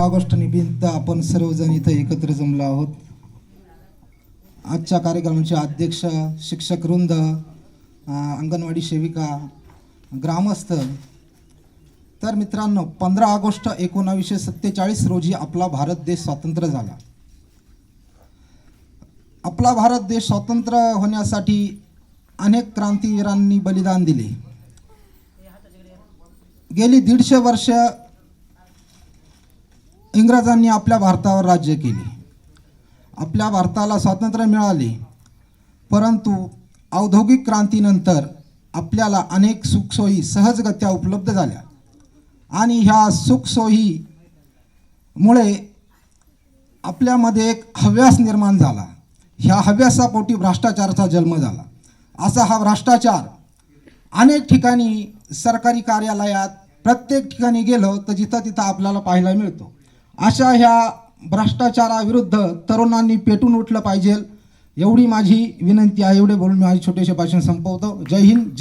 August निमित्त आपण सर्वजण इथं एकत्र जमलो आहोत. आजच्या कार्यक्रमाचे अध्यक्ष शिक्षक वृंद अंगणवाडी सेविका ग्रामस्थ. तर मित्रांनो पंधरा ऑगस्ट एकोणावीसशे सत्तेचाळीस रोजी आपला भारत देश स्वातंत्र्य झाला. आपला भारत देश स्वतंत्र होण्यासाठी अनेक क्रांतीवीरांनी बलिदान दिले. गेली दीडशे वर्ष इंग्रजांनी आपल्या भारतावर राज्य केले. आपल्या भारताला स्वातंत्र्य मिळाले. परंतु औद्योगिक क्रांतीनंतर आपल्याला अनेक सुखसोयी सहजगत्या उपलब्ध झाल्या. आणि ह्या सुखसोयीमुळे आपल्यामध्ये एक हव्यास निर्माण झाला. ह्या हव्यासापोटी भ्रष्टाचाराचा जन्म झाला. असा हा भ्रष्टाचार अनेक ठिकाणी सरकारी कार्यालयात प्रत्येक ठिकाणी गेलो तर जिथं तिथं आपल्याला पाहायला मिळतो. अशा ह्या भ्रष्टाचाराविरुद्ध तरुणांनी पेटून उठलं पाहिजे एवढी माझी विनंती आहे. एवढे बोलून मी माझे छोटेसे भाषण संपवतो. जय हिंद जय